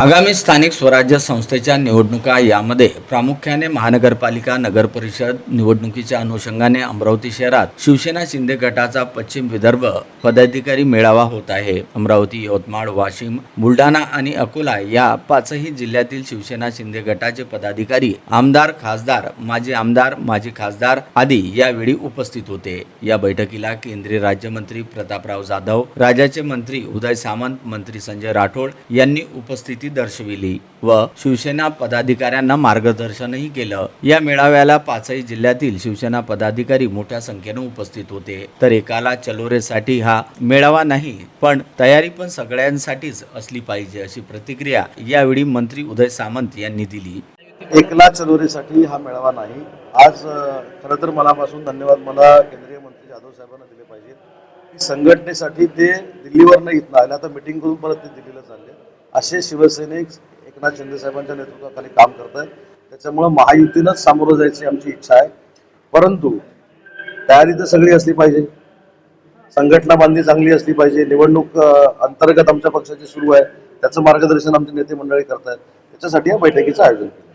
आगामी स्थानिक स्वराज्य संस्थेच्या निवडणुका यामध्ये प्रामुख्याने महानगरपालिका नगरपरिषद निवडणुकीच्या अनुषंगाने अमरावती शहरात शिवसेना शिंदे गटाचा पश्चिम विदर्भ पदाधिकारी मेळावा होत आहे. अमरावती यवतमाळ वाशिम बुलढाणा आणि अकोला या पाचही जिल्ह्यातील शिवसेना शिंदे गटाचे पदाधिकारी आमदार खासदार माजी आमदार माजी खासदार आदी यावेळी उपस्थित होते. या बैठकीला केंद्रीय राज्यमंत्री प्रतापराव जाधव राज्याचे मंत्री उदय सामंत मंत्री संजय राठोड यांनी उपस्थिती दर्शविली व शिवसेना पदाधिकाऱ्यांना मार्गदर्शनही केलं. या मेळाव्याला पाचही जिल्ह्यातील शिवसेना पदाधिकारी मोठ्या संख्येने उपस्थित होते. तर एकाला चलोरेसाठी हा मेळावा नाही पण तयारी पण सगळ्यांसाठीच असली पाहिजे अशी प्रतिक्रिया यावेळी मंत्री उदय सामंत यांनी दिली. एकला चलोरेसाठी हा मेळावा नाही. आज खरं तर मनापासून धन्यवाद मला केंद्रीय मंत्री जाधव साहेबांना दिले पाहिजेत. की संघटनेसाठी ते दिल्लीवर नाही इथं आले. आता मिटिंग करून परत ते दिल्लीला चालले. असे शिवसैनिक एकनाथ शिंदे साहेबांच्या नेतृत्वाखाली काम करत आहेत त्याच्यामुळं महायुतीनंच सामोरं जायची आमची इच्छा आहे. परंतु तयारी तर सगळी असली पाहिजे. संघटना बांधणी चांगली असली पाहिजे. निवडणूक अंतर्गत आमच्या पक्षाची सुरू आहे. त्याचं मार्गदर्शन आमचे नेते मंडळी करतायत. त्याच्यासाठी या बैठकीचं आयोजन केलं.